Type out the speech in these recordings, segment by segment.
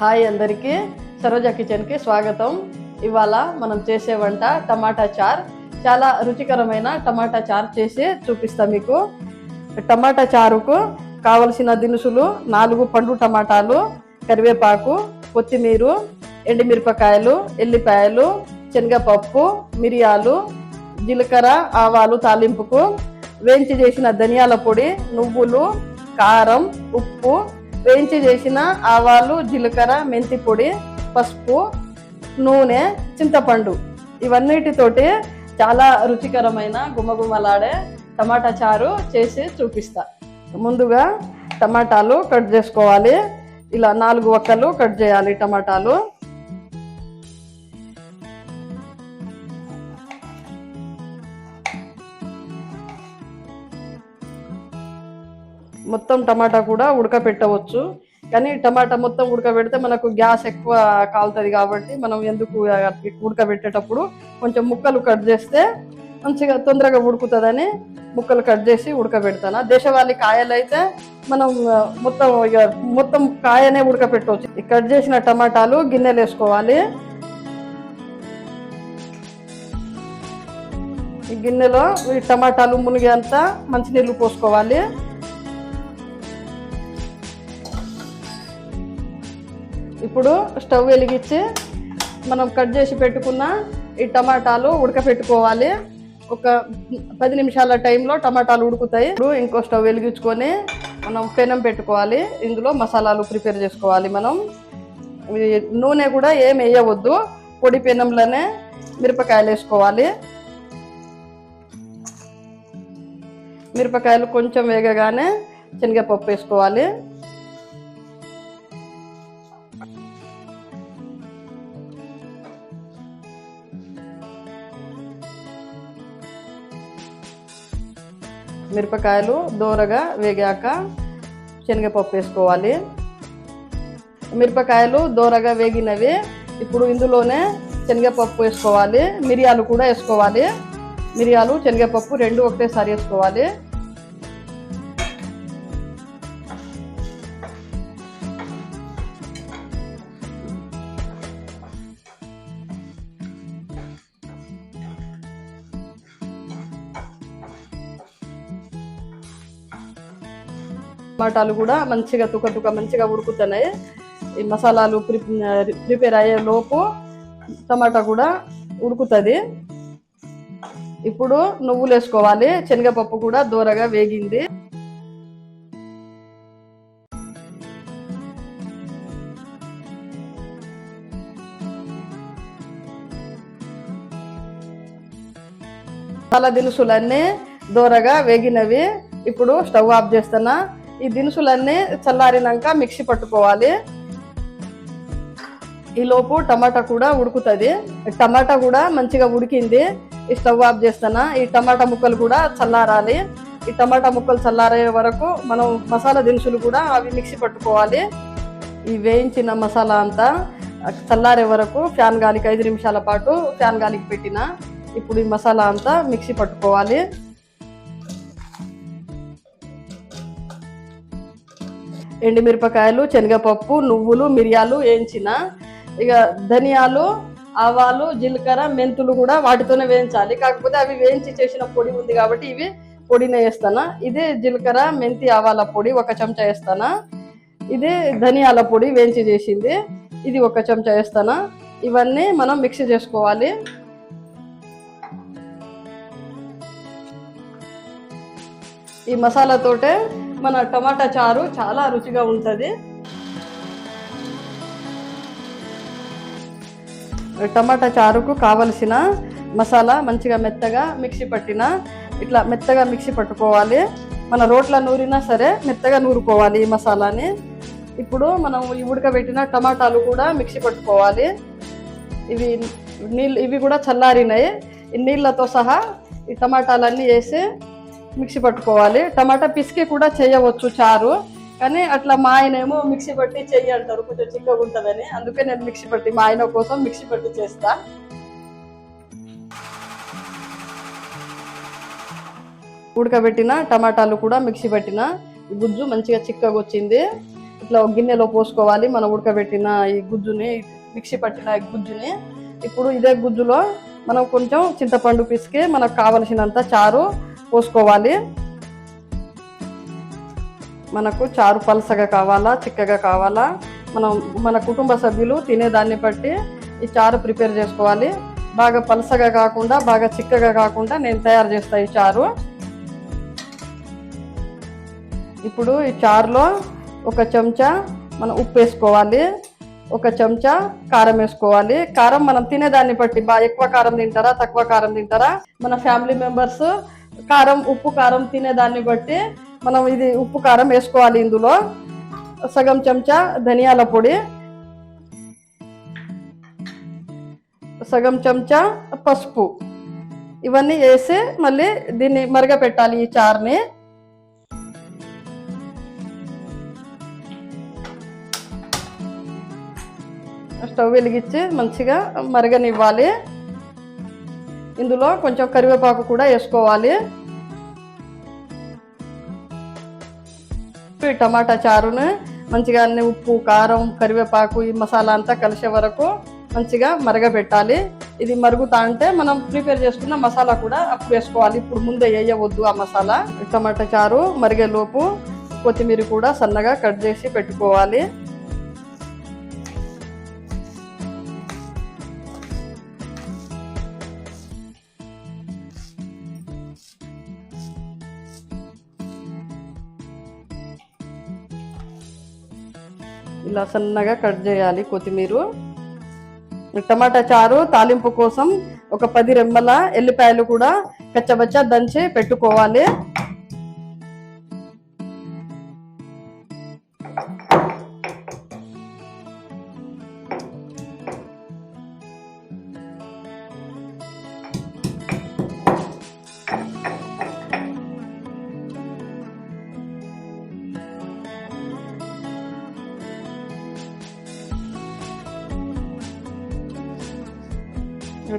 Hi అందరికీ. సరోజ కిచెన్కి స్వాగతం. ఇవాళ మనం చేసే వంట టమాటా చార్. చాలా రుచికరమైన టమాటా చార్ చేసి చూపిస్తా మీకు. టమాటా చారుకు కావలసిన దినుసులు నాలుగు పండు టమాటాలు కరివేపాకు కొత్తిమీర ఎండుమిరపకాయలు ఎల్లిపాయలు శనగపప్పు మిరియాలు జీలకర్ర ఆవాలు తాలింపుకు వేయించి చేసిన ధనియాల పొడి నువ్వులు కారం ఉప్పు వేయించి చేసిన ఆవాలు జీలకర్ర మెంతి పొడి పసుపు నూనె చింతపండు ఇవన్నిటితోటి చాలా రుచికరమైన గుమగుమలాడే టమాటా చారు చేసి చూపిస్తా. ముందుగా టమాటాలు కట్ చేసుకోవాలి. ఇలా నాలుగు ఒక్కలు కట్ చేయాలి టమాటాలు. మొత్తం టమాటా కూడా ఉడకపెట్టవచ్చు. కానీ టమాటా మొత్తం ఉడకబెడితే మనకు గ్యాస్ ఎక్కువ కాలుతుంది కాబట్టి మనం ఎందుకు ఉడకబెట్టేటప్పుడు కొంచెం ముక్కలు కట్ చేస్తే మంచిగా తొందరగా ఉడుకుతుందని ముక్కలు కట్ చేసి ఉడకబెడతాను. దేశవాళీ కాయలు అయితే మనం మొత్తం ఇక మొత్తం కాయనే ఉడకపెట్టవచ్చు. ఈ కట్ చేసిన టమాటాలు గిన్నెలు వేసుకోవాలి. ఈ గిన్నెలో ఈ టమాటాలు మునిగేంత మంచినీళ్ళు పోసుకోవాలి. ఇప్పుడు స్టవ్ వెలిగించి మనం కట్ చేసి పెట్టుకున్న ఈ టమాటాలు ఉడకపెట్టుకోవాలి. ఒక పది నిమిషాల టైంలో టమాటాలు ఉడుకుతాయి. ఇప్పుడు ఇంకో స్టవ్ వెలిగించుకొని మనం పెనం పెట్టుకోవాలి. ఇందులో మసాలాలు ప్రిపేర్ చేసుకోవాలి మనం. నూనె కూడా ఏం వేయవద్దు. పొడి పెనంలోనే మిరపకాయలు వేసుకోవాలి. మిరపకాయలు కొంచెం వేగగానే శనగపప్పు వేసుకోవాలి. మిరపకాయలు దోరగా వేగాక శనగపప్పు వేసుకోవాలి. మిరపకాయలు దోరగా వేగినవి ఇప్పుడు ఇందులోనే శనగపప్పు వేసుకోవాలి. మిరియాలు కూడా వేసుకోవాలి. మిరియాలు శనగపప్పు రెండు ఒకటేసారి వేసుకోవాలి. టమాటాలు కూడా మంచిగా తుక తుక మంచిగా ఉడుకుతున్నాయి. ఈ మసాలాలు ప్రి ప్రిపేర్ అయ్యే లోపు టమాటా కూడా ఉడుకుతుంది. ఇప్పుడు నువ్వులు వేసుకోవాలి. శనగపప్పు కూడా దూరగా వేగింది. మసాలా దినుసులన్నీ దూరగా వేగినవి. ఇప్పుడు స్టవ్ ఆఫ్ చేస్తున్నా. ఈ దినుసులన్నీ చల్లారినాక మిక్సీ పట్టుకోవాలి. ఈలోపు టమాటా కూడా ఉడుకుతుంది. టమాటా కూడా మంచిగా ఉడికింది. ఈ స్టవ్ ఆఫ్ చేస్తానా? ఈ టమాటా ముక్కలు కూడా చల్లారాలి. ఈ టమాటా ముక్కలు చల్లారే వరకు మనం మసాలా దినుసులు కూడా అవి మిక్సీ పట్టుకోవాలి. ఈ వేయించిన మసాలా అంతా చల్లారే వరకు ఫ్యాన్ గాలికి ఐదు నిమిషాల పాటు ఫ్యాన్ గాలికి పెట్టిన ఇప్పుడు ఈ మసాలా అంతా మిక్సీ పట్టుకోవాలి. ఎండుమిరపకాయలు శనగపప్పు నువ్వులు మిరియాలు వేయించిన. ఇక ధనియాలు ఆవాలు జీలకర్ర మెంతులు కూడా వాటితోనే వేయించాలి. కాకపోతే అవి వేయించి చేసిన పొడి ఉంది కాబట్టి ఇవి పొడినే వేస్తానా. ఇది జీలకర్ర మెంతి ఆవాల పొడి ఒక చెంచా వేస్తానా. ఇది ధనియాల పొడి వేయించి చేసింది. ఇది ఒక చెంచా వేస్తానా. ఇవన్నీ మనం మిక్స్ చేసుకోవాలి. ఈ మసాలాతోటే మన టమాటా చారు చాలా రుచిగా ఉంటుంది. టమాటా చారుకు కావలసిన మసాలా మంచిగా మెత్తగా మిక్సీ పట్టిన ఇట్లా మెత్తగా మిక్సీ పట్టుకోవాలి. మన రోట్ల నూరినా సరే మెత్తగా నూరుకోవాలి ఈ మసాలాని. ఇప్పుడు మనం ఈ ఉడకబెట్టిన టమాటాలు కూడా మిక్సీ పట్టుకోవాలి. ఇవి నీళ్ళు ఇవి కూడా చల్లారినాయి. ఈ నీళ్ళతో సహా ఈ టమాటాలన్నీ వేసి మిక్సీ పట్టుకోవాలి. టమాటా పిసికి కూడా చేయవచ్చు చారు. కానీ అట్లా మా ఆయనేమో మిక్సీ పట్టి చెయ్యి అంటారు. కొంచెం చిక్కగా ఉంటుందని. అందుకే నేను మిక్సీ పట్టి మా ఆయన కోసం మిక్సీ పట్టి చేస్తా. ఉడకబెట్టిన టమాటాలు కూడా మిక్సీ పట్టిన. గుజ్జు మంచిగా చిక్కగా వచ్చింది. ఇట్లా గిన్నెలో పోసుకోవాలి. మనం ఉడకబెట్టిన ఈ గుజ్జుని మిక్సీ పట్టిన ఈ గుజ్జుని. ఇప్పుడు ఇదే గుజ్జులో మనం కొంచెం చింతపండు పిసికి మనకు కావలసినంత చారు పోసుకోవాలి. మనకు చారు పలసగా కావాలా చిక్కగా కావాలా? మనం మన కుటుంబ సభ్యులు తినేదాన్ని బట్టి ఈ చారు ప్రిపేర్ చేసుకోవాలి. బాగా పలసగా కాకుండా బాగా చిక్కగా కాకుండా నేను తయారు చేస్తా ఈ చారు. ఇప్పుడు ఈ చారులో ఒక చెంచా మనం ఉప్పు వేసుకోవాలి. ఒక చెంచా కారం వేసుకోవాలి. కారం మనం తినేదాన్ని బట్టి బాగా ఎక్కువ కారం తింటారా తక్కువ కారం తింటారా? మన ఫ్యామిలీ మెంబర్స్ కారం ఉప్పు కారం తినేదాన్ని బట్టి మనం ఇది ఉప్పు కారం వేసుకోవాలి ఇందులో. సగం చెంచా ధనియాల పొడి సగం చెంచా పసుపు. ఇవన్నీ వేసి మళ్ళీ దీన్ని మరగపెట్టాలి ఈ చారుని. స్టవ్ వెలిగించి మంచిగా మరగనివ్వాలి. ఇందులో కొంచెం కరివేపాకు కూడా వేసుకోవాలి. ఈ టమాటా చారును మంచిగా అన్ని ఉప్పు కారం కరివేపాకు ఈ మసాలా అంతా కలిసే వరకు మంచిగా మరగబెట్టాలి. ఇది మరుగుతా అంటే మనం ప్రిపేర్ చేసుకున్న మసాలా కూడా అప్పు వేసుకోవాలి. ఇప్పుడు ముందే వేయవద్దు ఆ మసాలా. ఈ టమాటా చారు మరిగే లోపు కొత్తిమీర కూడా సన్నగా కట్ చేసి పెట్టుకోవాలి. ఇలా సన్నగా కట్ చేయాలి కొత్తిమీర. టమాటా చారు తాలింపు కోసం ఒక పది రెమ్మల ఎల్లిపాయలు కూడా కచ్చబచ్చ దంచి పెట్టుకోవాలి.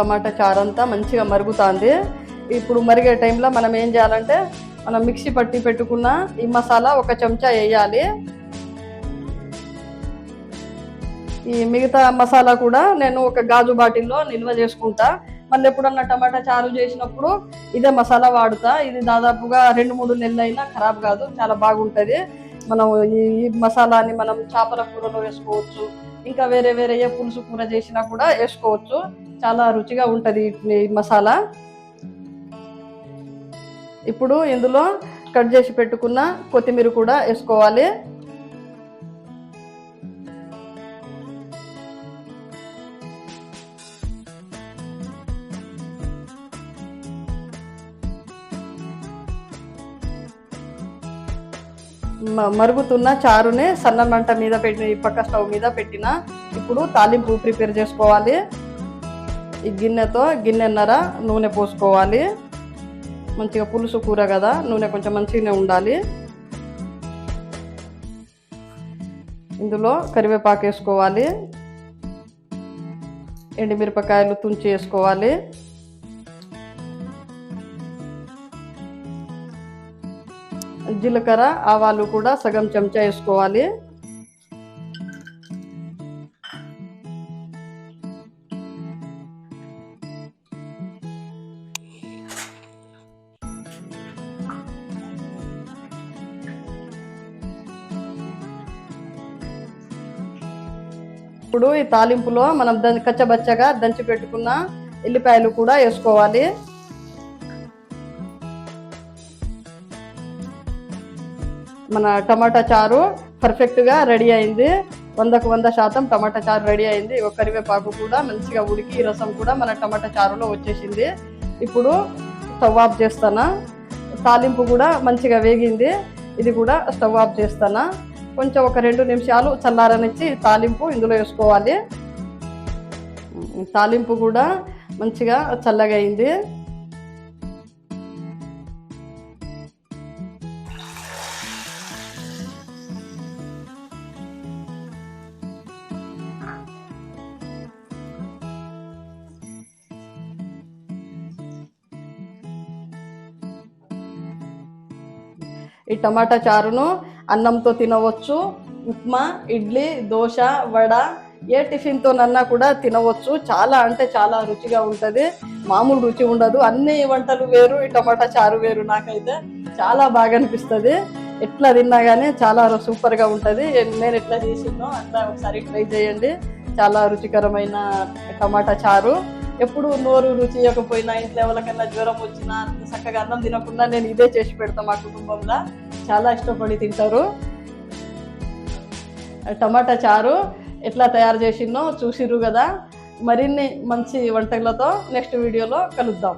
టమాటా చారు అంతా మంచిగా మరుగుతుంది. ఇప్పుడు మరిగే టైంలో మనం ఏం చేయాలంటే మనం మిక్సీ పట్టి పెట్టుకున్న ఈ మసాలా ఒక చెంచా వేయాలి. ఈ మిగతా మసాలా కూడా నేను ఒక గాజు బాటిల్లో నిల్వ చేసుకుంటా. మళ్ళీ ఎప్పుడన్నా టమాటా చారు చేసినప్పుడు ఇదే మసాలా వాడుతా. ఇది దాదాపుగా రెండు మూడు నెలలు అయినా ఖరాబ్ కాదు చాలా బాగుంటుంది. మనం ఈ ఈ మసాలాని మనం చేపల కూరలో వేసుకోవచ్చు ఇంకా వేరే వేరే ఏ పులుసు కూర చేసినా కూడా వేసుకోవచ్చు. చాలా రుచిగా ఉంటుంది ఈ మసాలా. ఇప్పుడు ఇందులో కట్ చేసి పెట్టుకున్న కొత్తిమీర కూడా వేసుకోవాలి. మరుగుతున్న చారుని సన్న మంట మీద పెట్టి పక్క స్టవ్ మీద పెట్టిన ఇప్పుడు తాలింపు ప్రిపేర్ చేసుకోవాలి. ఈ గిన్నెతో గిన్నెన్నర నూనె పోసుకోవాలి. మంచిగా పులుసు కూర కదా నూనె కొంచెం మంచిగానే ఉండాలి. ఇందులో కరివేపాకు వేసుకోవాలి. ఎండుమిరపకాయలు తుంచి వేసుకోవాలి. జీలకర్ర ఆవాలు కూడా సగం చెంచా వేసుకోవాలి. ఇప్పుడు ఈ తాలింపులో మనం దంచి కచ్చబచ్చగా దంచి పెట్టుకున్న ఎల్లిపాయలు కూడా వేసుకోవాలి. మన టమాటా చారు పర్ఫెక్ట్గా రెడీ అయింది. వందకు వంద శాతం టమాటా చారు రెడీ అయింది. ఒక కరివేపాకు కూడా మంచిగా ఉడికి రసం కూడా మన టమాటా చారులో వచ్చేసింది. ఇప్పుడు స్టవ్ ఆఫ్ చేస్తానా? తాలింపు కూడా మంచిగా వేగింది. ఇది కూడా స్టవ్ ఆఫ్ చేస్తానా? కొంచెం ఒక రెండు నిమిషాలు చల్లారనిచ్చి తాలింపు ఇందులో వేసుకోవాలి. తాలింపు కూడా మంచిగా చల్లగా అయింది ఈ టమాటా చారును అన్నంతో తినవచ్చు ఉప్మా ఇడ్లీ దోశ వడ ఏ టిఫిన్తోనన్నా కూడా తినవచ్చు. చాలా అంటే చాలా రుచిగా ఉంటుంది. మామూలు రుచి ఉండదు. అన్ని వంటలు వేరు ఈ టమాటా చారు వేరు నాకైతే చాలా బాగా అనిపిస్తుంది. ఎట్లా తిన్నా కానీ చాలా సూపర్గా ఉంటుంది. నేను ఎట్లా చేసిందో అట్లా ఒకసారి ట్రై చేయండి. చాలా రుచికరమైన టమాటా చారు. ఎప్పుడు నోరు రుచి ఇవ్వకపోయినా ఇంట్లో ఎవరికైనా జ్వరం వచ్చినా చక్కగా అన్నం తినకుండా నేను ఇదే చేసి పెడతా మా కుటుంబంలో. చాలా ఇష్టపడి తింటారు. టమాటా చారు ఎట్లా తయారు చేసిందో చూసిర్రు కదా. మరిన్ని మంచి వంటలతో నెక్స్ట్ వీడియోలో కలుద్దాం.